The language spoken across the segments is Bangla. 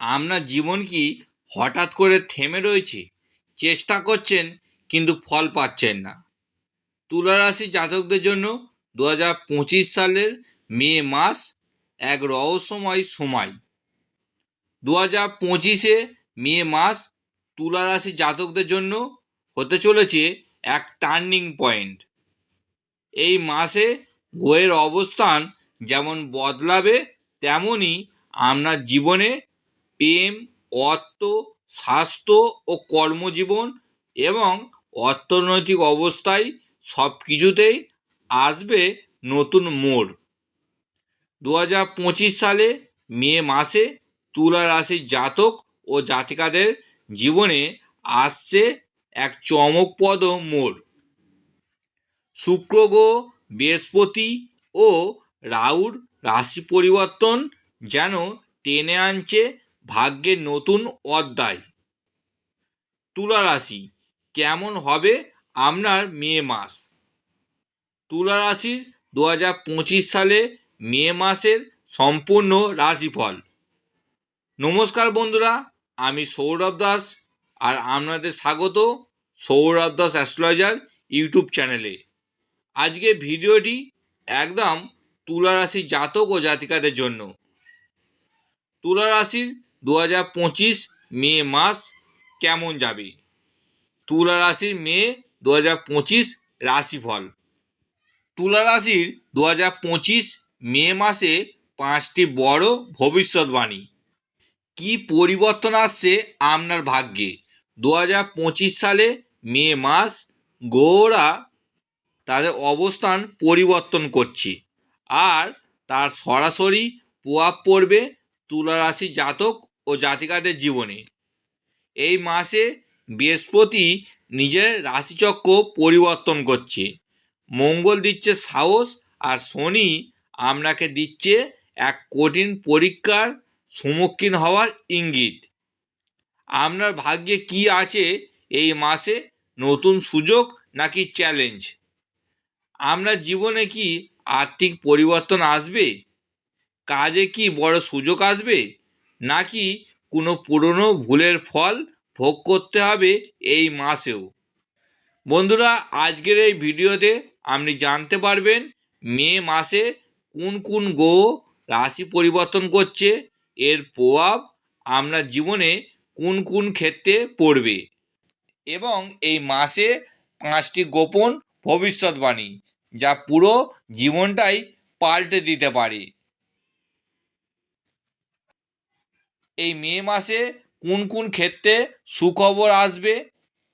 আপনার জীবন কি হঠাৎ করে থেমে রয়েছে? চেষ্টা করছেন, কিন্তু ফল পাচ্ছেন না। তুলারাশি জাতকদের জন্য দু হাজার পঁচিশ সালের মে মাস এক রহস্যময় সময়। দু হাজার পঁচিশে মে মাস তুলারাশি জাতকদের জন্য হতে চলেছে এক টার্নিং পয়েন্ট। এই মাসে গোয়ের অবস্থান যেমন বদলাবে তেমনই আপনার জীবনে প্রেম, অর্থ, স্বাস্থ্য ও কর্মজীবন এবং অর্থনৈতিক অবস্থায় সব কিছুতেই আসবে নতুন মোড়। দু হাজার পঁচিশ সালে মে মাসে তুলা রাশির জাতক ও জাতিকাদের জীবনে আসছে এক চমকপ্রদ মোড়। শুক্র, গ্রহ, বৃহস্পতি ও রাউর রাশি পরিবর্তন যেন টেনে আনছে ভাগ্যের নতুন অধ্যায়। তুলা রাশি, কেমন হবে আপনার মে মাস? তুলা রাশির দু হাজার পঁচিশ সালে মে মাসের সম্পূর্ণ রাশিফল। নমস্কার বন্ধুরা, আমি সৌরভ দাস আর আপনাদের স্বাগত সৌরভ দাস অ্যাস্ট্রোলজার ইউটিউব চ্যানেলে। আজকে ভিডিওটি একদম তুলা রাশির জাতক ও জাতিকাদের জন্য। তুলা রাশির দু হাজার পঁচিশ মে মাস কেমন যাবে? তুলা রাশির মে দু হাজার পঁচিশ রাশিফল। তুলা রাশির দু হাজার পঁচিশ মে মাসে পাঁচটি বড় ভবিষ্যৎবাণী। কি পরিবর্তন আসছে আপনার ভাগ্যে? দু হাজার পঁচিশ সালে মে মাস গৌরা তাদের অবস্থান পরিবর্তন করছে। আর তার সরাসরি প্রভাব পড়বে তুলা রাশি জাতক ও জাতিকাদের জীবনে। এই মাসে বৃহস্পতি নিজের রাশিচক্র পরিবর্তন করছে। মঙ্গল দিচ্ছে সাহস আর শনি আপনাকে দিচ্ছে এক কঠিন পরীক্ষার সম্মুখীন হওয়ার ইঙ্গিত। আপনার ভাগ্যে কি আছে এই মাসে? নতুন সুযোগ নাকি চ্যালেঞ্জ আপনার জীবনে কি আর্থিক পরিবর্তন আসবে? কাজে কি বড় সুযোগ আসবে? নাকি কোনো পুরনো ভুলের ফল ভোগ করতে হবে এই মাসেও? বন্ধুরা, আজকের এই ভিডিওতে আপনি জানতে পারবেন মে মাসে কোন কোন গ্রহ রাশি পরিবর্তন করছে, এর প্রভাব আপনার জীবনে কোন কোন ক্ষেত্রে পড়বে এবং এই মাসে পাঁচটি গোপন ভবিষ্যৎবাণী যা পুরো জীবনটাই পাল্টে দিতে পারে। এই মে মাসে কোন কোন ক্ষেত্রে সুখবর আসবে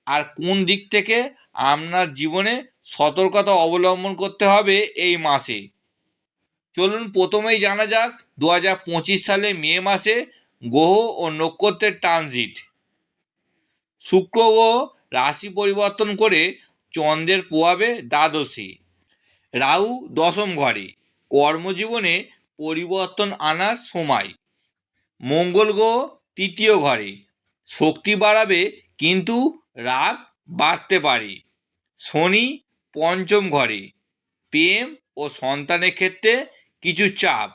আর কোন দিক থেকে আপনার জীবনে সতর্কতা অবলম্বন করতে হবে এই মাসে? চলুন প্রথমেই জানা যাক দু হাজার পঁচিশ সালে মে মাসে গ্রহ ও নক্ষত্রের ট্রানজিট শুক্র গ্রহ রাশি পরিবর্তন করে চন্দ্রের প্রভাবে দ্বাদশী। রাহু দশম ঘরে। কর্মজীবনে পরিবর্তন আনার সময়। মঙ্গল গ্রহ তৃতীয় ঘরে। শক্তি বাড়াবে, কিন্তু রাগ বাড়তে পারে। শনি পঞ্চম ঘরে। প্রেম ও সন্তানের ক্ষেত্রে কিছু চাপ।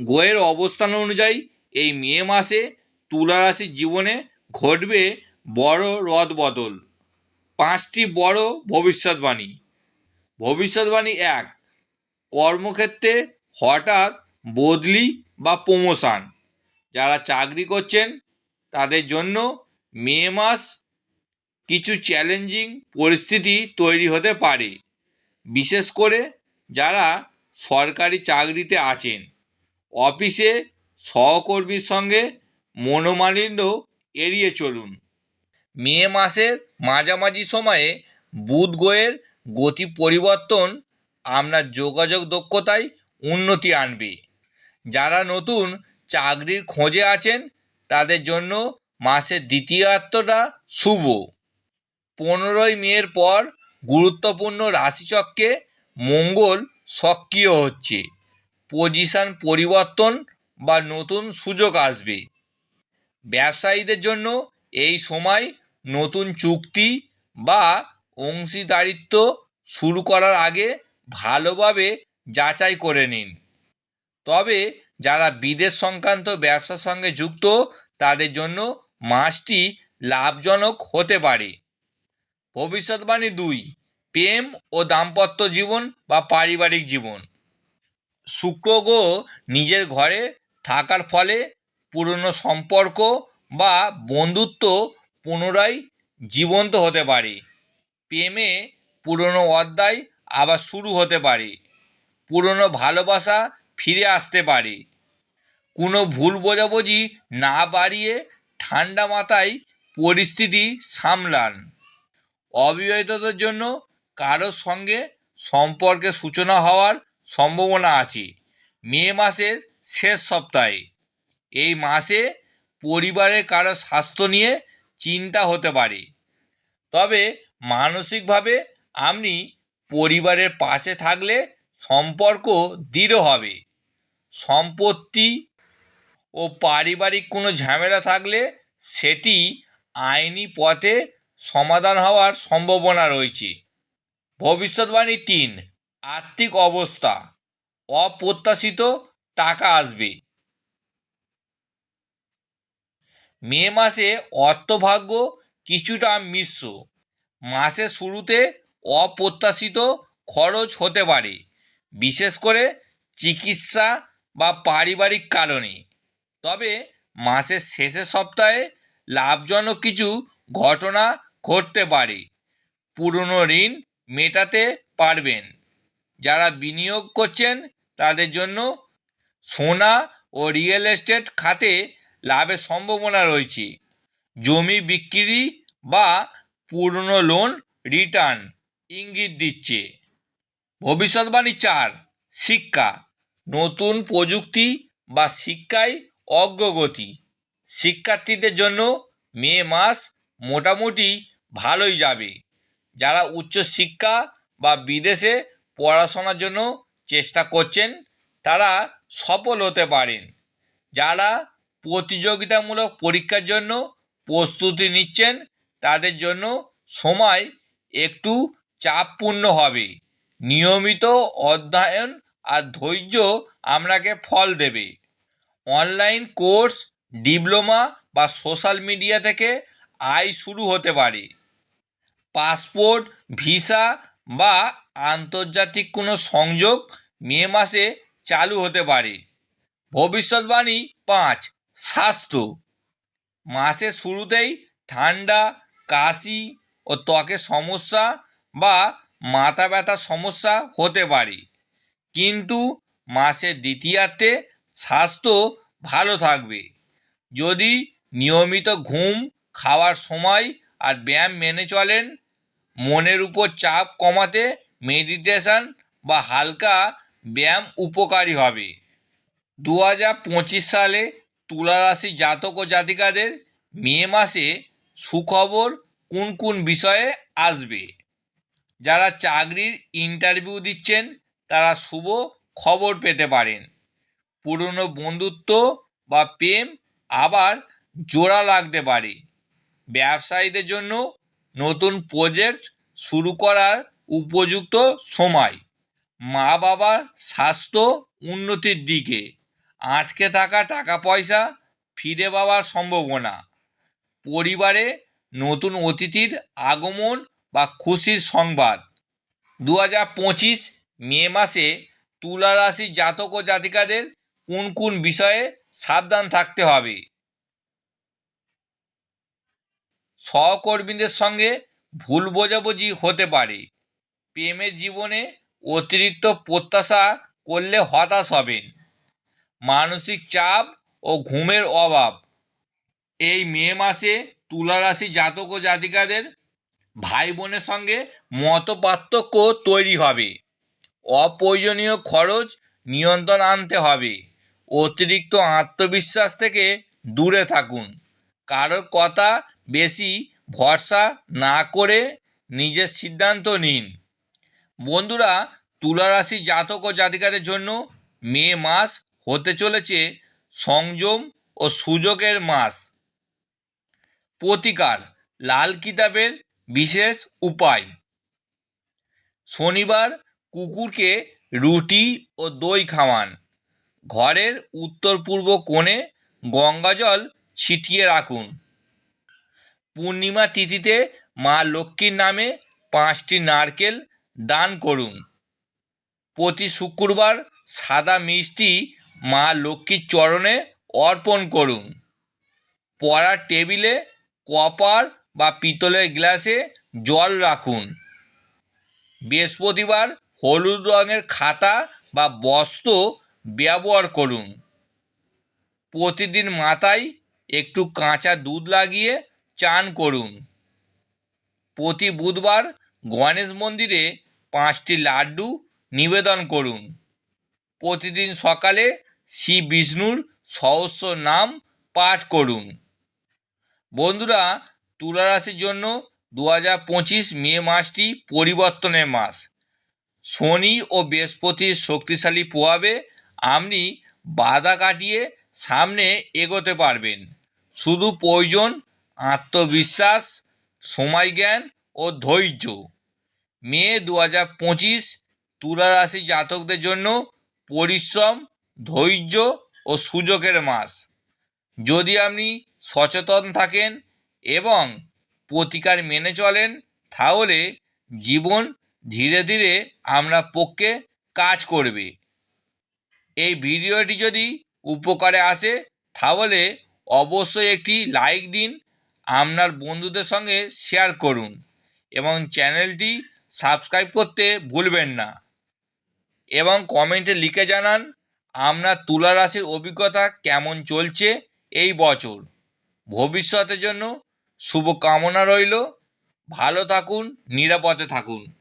গ্রহের অবস্থান অনুযায়ী এই মে মাসে তুলা রাশির জীবনে ঘটবে বড় রদ বদল। পাঁচটি বড় ভবিষ্যৎবাণী। ভবিষ্যৎবাণী এক, কর্মক্ষেত্রে হঠাৎ বদলি বা প্রমোশন। যারা চাকরি করছেন, তাদের জন্য মে মাস কিছু চ্যালেঞ্জিং পরিস্থিতি তৈরি হতে পারে। বিশেষ করে যারা সরকারি চাকরিতে আছেন। অফিসে সহকর্মীর সঙ্গে মনোমালিন্য এড়িয়ে চলুন। মে মাসের মাঝামাঝি সময়ে বুধ গতি পরিবর্তন আপনার যোগাযোগ দক্ষতায় উন্নতি আনবে। যারা নতুন চাকরির খোঁজে আছেন, তাদের জন্য মাসের দ্বিতীয়ার্ধটা শুভ। পনেরোই মের পর গুরুত্বপূর্ণ রাশিচক্রে মঙ্গল সক্রিয় হচ্ছে। পজিশন পরিবর্তন বা নতুন সুযোগ আসবে। ব্যবসায়ীদের জন্য এই সময় নতুন চুক্তি বা অংশীদারিত্ব শুরু করার আগে ভালোভাবে যাচাই করে নিন। তবে যারা বিদেশ সংক্রান্ত ব্যবসার সঙ্গে যুক্ত, তাদের জন্য মাসটি লাভজনক হতে পারে। ভবিষ্যৎবাণী দুই, প্রেম ও দাম্পত্য জীবন বা পারিবারিক জীবন। শুক্র গ্রহ নিজের ঘরে থাকার ফলে পুরনো সম্পর্ক বা বন্ধুত্ব পুনরায় জীবন্ত হতে পারে। প্রেমে পুরনো অধ্যায় আবার শুরু হতে পারে। পুরনো ভালোবাসা ফিরে আসতে পারে। কোনো ভুল বোঝাবুঝি না বাড়িয়ে ঠান্ডা মাথায় পরিস্থিতি সামলান। অবিবাহিতদের জন্য কারোর সঙ্গে সম্পর্কের সূচনা হওয়ার সম্ভাবনা আছে। মে মাসের শেষ সপ্তাহে। এই মাসে পরিবারের কারও স্বাস্থ্য নিয়ে চিন্তা হতে পারে। তবে মানসিকভাবে আপনি পরিবারের পাশে থাকলে সম্পর্ক দৃঢ় হবে। সম্পত্তি ও পারিবারিক কোনো ঝামেলা থাকলে সেটি আইনি পথে সমাধান হওয়ার সম্ভাবনা রয়েছে। ভবিষ্যৎবাণী তিন, আর্থিক অবস্থা, অপ্রত্যাশিত টাকা আসবে। মে মাসে অর্থভাগ্য কিছুটা মিশ্র। মাসের শুরুতে অপ্রত্যাশিত খরচ হতে পারে। বিশেষ করে চিকিৎসা বা পারিবারিক কারণে। তবে মাসের শেষের সপ্তাহে লাভজনক কিছু ঘটনা ঘটতে পারে। পুরনো ঋণ মেটাতে পারবেন। যারা বিনিয়োগ করছেন, তাদের জন্য সোনা ও রিয়েল এস্টেট খাতে লাভের সম্ভাবনা রয়েছে। জমি বিক্রি বা পুরনো লোন রিটার্ন ইঙ্গিত দিচ্ছে। ভবিষ্যৎবাণী চার, শিক্ষা। নতুন প্রযুক্তি বা শিক্ষায় অগ্রগতি। শিক্ষার্থীদের জন্য মে মাস মোটামুটি ভালোই যাবে। যারা উচ্চশিক্ষা বা বিদেশে পড়াশোনার জন্য চেষ্টা করছেন, তারা সফল হতে পারেন। যারা প্রতিযোগিতামূলক পরীক্ষার জন্য প্রস্তুতি নিচ্ছেন, তাদের জন্য সময় একটু চাপপূর্ণ হবে। নিয়মিত অধ্যয়ন আর ধৈর্য আপনাকে ফল দেবে। অনলাইন কোর্স, ডিপ্লোমা বা সোশ্যাল মিডিয়া থেকে আয় শুরু হতে পারে। পাসপোর্ট, ভিসা বা আন্তর্জাতিক কোনো সংযোগ মে মাসে চালু হতে পারে। ভবিষ্যৎবাণী পাঁচ, স্বাস্থ্য। মাসের শুরুতেই ঠান্ডা, কাশি ও ত্বকের সমস্যা বা মাথা ব্যথার সমস্যা হতে পারে। কিন্তু মাসের দ্বিতীয়ার্ধে স্বাস্থ্য ভালো থাকবে। যদি নিয়মিত ঘুম, খাওয়ার সময় আর ব্যায়াম মেনে চলেন, মনের উপর চাপ কমাতে মেডিটেশন বা হালকা ব্যায়াম উপকারী হবে। দু হাজার পঁচিশ সালে তুলারাশি জাতক ও জাতিকাদের মে মাসে সুখবর কোন কোন বিষয়ে আসবে? যারা চাকরির ইন্টারভিউ দিচ্ছেন তারা শুভ খবর পেতে পারেন। পুরনো বন্ধুত্ব বা প্রেম আবার জোড়া লাগতে পারে। ব্যবসায়ীদের জন্য নতুন প্রজেক্ট শুরু করার উপযুক্ত সময়। মা বাবার স্বাস্থ্য উন্নতির দিকে। আটকে থাকা টাকা পয়সা ফিরে পাওয়ার সম্ভাবনা। পরিবারে নতুন অতিথির আগমন বা খুশির সংবাদ। দু হাজার পঁচিশ মে মাসে তুলা রাশির জাতক ও জাতিকাদের কোন কোন বিষয়ে সাবধান থাকতে হবে? সহকর্মীদের সঙ্গে ভুল বোঝাবুঝি হতে পারে। প্রেমের জীবনে অতিরিক্ত প্রত্যাশা করলে হতাশ হবেন। মানসিক চাপ ও ঘুমের অভাব। এই মে মাসে তুলা রাশি জাতক ও জাতিকাদের ভাই বোনের সঙ্গে মত পার্থক্য তৈরি হবে। অপ্রয়োজনীয় খরচ নিয়ন্ত্রণ আনতে হবে। অতিরিক্ত আত্মবিশ্বাস থেকে দূরে থাকুন। কারোর কথা বেশি ভরসা না করে নিজের সিদ্ধান্ত নিন। বন্ধুরা, তুলারাশি জাতক ও জাতিকাদের জন্য মে মাস হতে চলেছে সংযম ও সুযোগের মাস। প্রতিকার, লাল কিতাবের বিশেষ উপায়। শনিবার কুকুরকে রুটি ও দই খাওয়ান। ঘরের উত্তর পূর্ব কোণে গঙ্গাজল ছিটিয়ে রাখুন। পূর্ণিমা তিথিতে মা লক্ষ্মীর নামে পাঁচটি নারকেল দান করুন। প্রতি শুক্রবার সাদা মিষ্টি মা লক্ষ্মীর চরণে অর্পণ করুন। পড়ার টেবিলে কপার বা পিতলের গ্লাসে জল রাখুন। বৃহস্পতিবার হলুদ রঙের খাতা বা বস্ত্র ব্যবহার করুন। প্রতিদিন মাথায় একটু কাঁচা দুধ লাগিয়ে চান করুন। প্রতি বুধবার গণেশ মন্দিরে পাঁচটি লাড্ডু নিবেদন করুন। প্রতিদিন সকালে শ্রী বিষ্ণুর সহস্র নাম পাঠ করুন। বন্ধুরা, তুলা রাশির জন্য দু হাজার পঁচিশ মে মাসটি পরিবর্তনের মাস। শনি ও বৃহস্পতির শক্তিশালী প্রভাবে আপনি বাধা কাটিয়ে সামনে এগোতে পারবেন। শুধু প্রয়োজন আত্মবিশ্বাস সময় জ্ঞান ও ধৈর্য। মে দু হাজার পঁচিশ তুলা রাশি জাতকদের জন্য পরিশ্রম, ধৈর্য ও সুযোগের মাস। যদি আপনি সচেতন থাকেন এবং প্রতিকার মেনে চলেন, তাহলে জীবন ধীরে ধীরে আপনার পক্ষে কাজ করবে। এই ভিডিওটি যদি উপকারে আসে, তাহলে অবশ্যই একটি লাইক দিন, আপনার বন্ধুদের সঙ্গে শেয়ার করুন এবং চ্যানেলটি সাবস্ক্রাইব করতে ভুলবেন না। এবং কমেন্টে লিখে জানান, আপনার তুলা রাশির অভিজ্ঞতা কেমন চলছে এই বছর। ভবিষ্যতের জন্য শুভকামনা রইল। ভালো থাকুন, নিরাপদে থাকুন।